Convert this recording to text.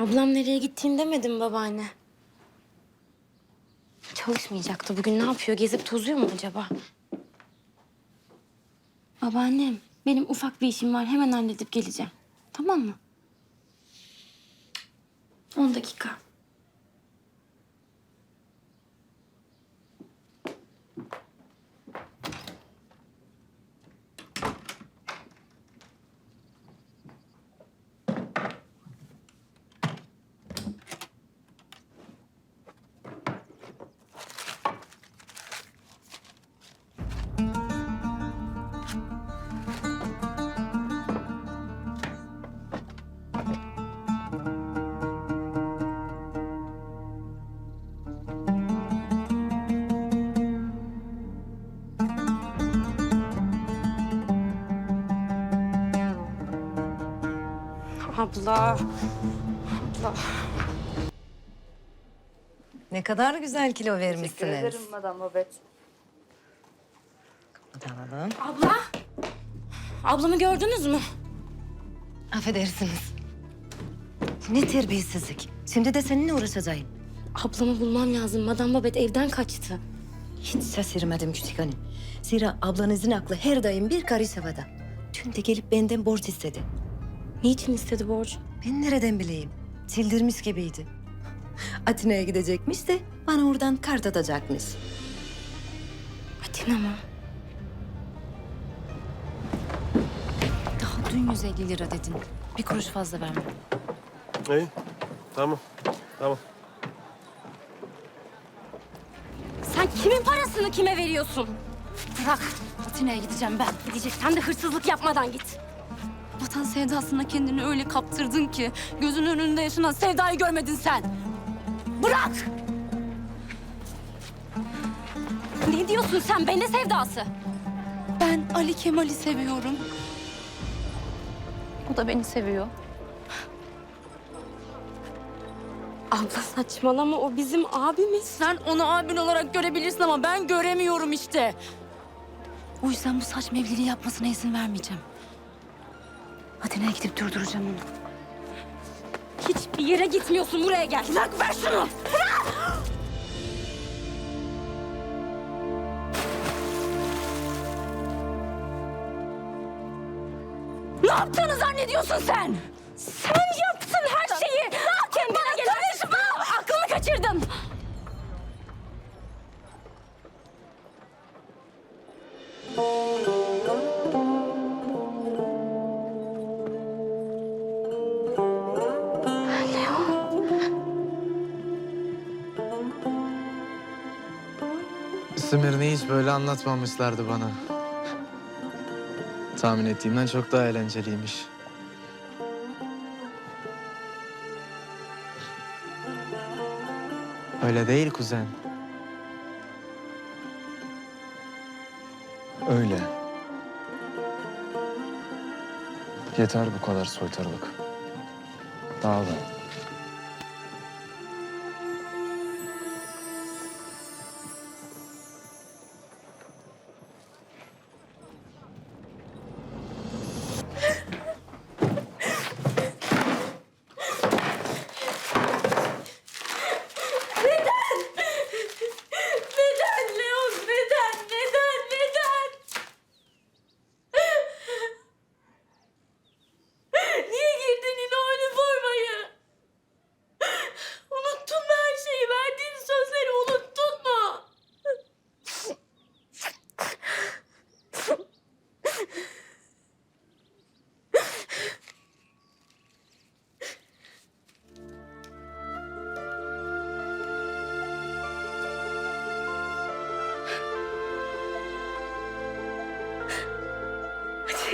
Ablam nereye gittiğini demedim babaanne. Çalışmayacaktı bugün. Ne yapıyor? Gezip tozuyor mu acaba? Babaannem, benim ufak bir işim var. Hemen halledip geleceğim. Tamam mı? On dakika. Abla. Abla. Ne kadar güzel kilo Teşekkür vermişsiniz. ederim Madame Babette. Alalım. Abla. Ablamı gördünüz mü? Affedersiniz. Ne terbiyesizlik. Şimdi de seninle uğraşacağım. Ablamı bulmam lazım. Madame Babette evden kaçtı. Hiç şaşırmadım küçük hanım. Zira ablanızın aklı her daim bir karış havada. Dün de gelip benden borç istedi. Niçin istedi borç? Ben nereden bileyim? Çıldırmış gibiydi. Atina'ya gidecekmiş de bana oradan kart atacakmış. Atina mı? Daha dün 150 lira dedin. Bir kuruş fazla vermem. İyi. Tamam. Tamam. Sen kimin parasını kime veriyorsun? Bırak. Atina'ya gideceğim ben. Gideceksen de hırsızlık yapmadan git. Vatan sevdasına kendini öyle kaptırdın ki... ...gözünün önünde yaşanan sevdayı görmedin sen. Bırak! Ne diyorsun sen? Ben de sevdası. Ben Ali Kemal'i seviyorum. O da beni seviyor. Abla saçmalama. O bizim abimiz. Sen onu abin olarak görebilirsin ama ben göremiyorum işte. O yüzden bu saçma evliliği yapmasına izin vermeyeceğim. Atina'ya gidip durduracağım onu. Hiçbir yere gitmiyorsun. Buraya gel. Bırak ver şunu. Ne yaptığını zannediyorsun sen? Sen yaptın her Smirne'yi hiç böyle anlatmamışlardı bana. Tahmin ettiğimden çok daha eğlenceliymiş. Öyle değil kuzen. Öyle. Yeter bu kadar soytarılık. Dağılın.